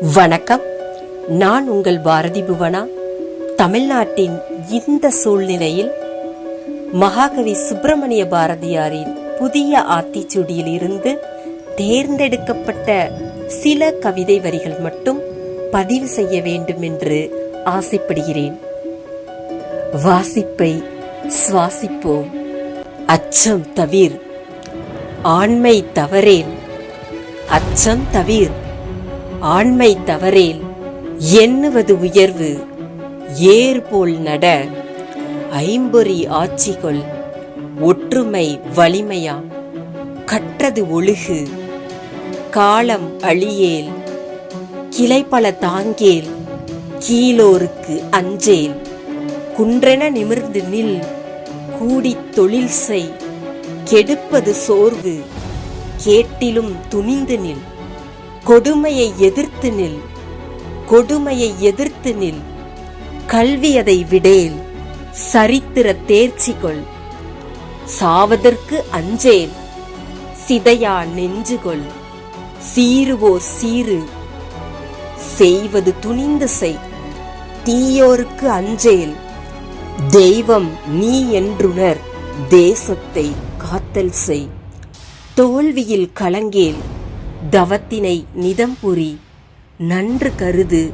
வணக்கம். நான் உங்கள் பாரதி புவனா. தமிழ்நாட்டின் இந்த சூழ்நிலையில் மகாகவி சுப்பிரமணிய பாரதியாரின் புதிய ஆத்திச்சூடியில் இருந்து தேர்ந்தெடுக்கப்பட்ட சில கவிதை வரிகள் மட்டும் பதிவு செய்ய வேண்டும் என்று ஆசைப்படுகிறேன். வாசிப்பை சுவாசிப்போம். அச்சம் தவிர். ஆண்மை தவறேன். அச்சம் தவிர். ஆண்மை தவறேல் எண்ணுவது உயர்வு ஏர்போல் நட ஐம்பொறி ஆட்சிகொள் ஒற்றுமை வலிமையா? கற்றது ஒழுகு காலம் அழியேல் கிளைப்பல தாங்கேல் கீழோருக்கு அஞ்சேல் குன்றென நிமிர்ந்து நில் கூடித் தொழில் செய் கெடுப்பது சோர்வு கேட்டிலும் துணிந்து நில். கொடுமையை எதிர்த்து நில். கொடுமையை எதிர்த்து நில். கல்வியதை விடேல். சரித்திர தேர்ச்சி கொள் சாவதற்கு அஞ்சேல். சிதையா நெஞ்சுகொள். சீருவோர் சீரு செய்வது துணிந்து செய். தீயோருக்கு அஞ்சேல். தெய்வம் நீ என்றுணர். தேசத்தை காத்தல் செய். தோல்வியில் கலங்கேல். தவத்தினை நிதம்புரி நன்று கருது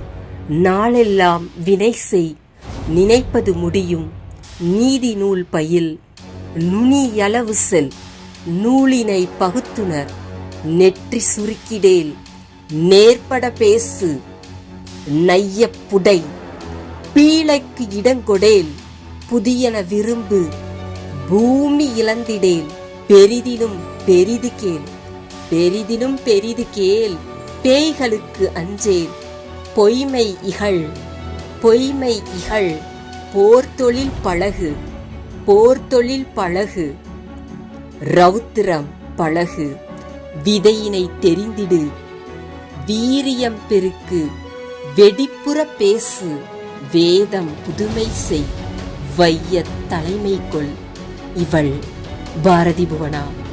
நாளெல்லாம் வினை செய். நினைப்பது முடியும் நீதி நூல் பயில். நுனியளவு செல் நூலினை பகுத்துணர். நெற்றி சுருக்கிடேல் நேர்பட பேசு. நைய புடை பீழைக்கு இடங்கொடேல் புதியன விரும்பு பூமி இழந்திடேல். பெரிதிலும் பெரிது கேள். பெரிதிலும் பெரிது கேள் பேய்களுக்கு அஞ்சேல். பொய்மை இகழ் பொய்மை இகழ் போர்த்தொழில் பழகு போர்த்தொழில் பழகு. ரௌத்திரம் பழகு விதையினை தெரிந்திடு. வீரியம் பெருக்கு வெடிப்புற பேசு வேதம் புதுமை செய் வைய தலைமை கொள் இவள். பாரதி புவனா.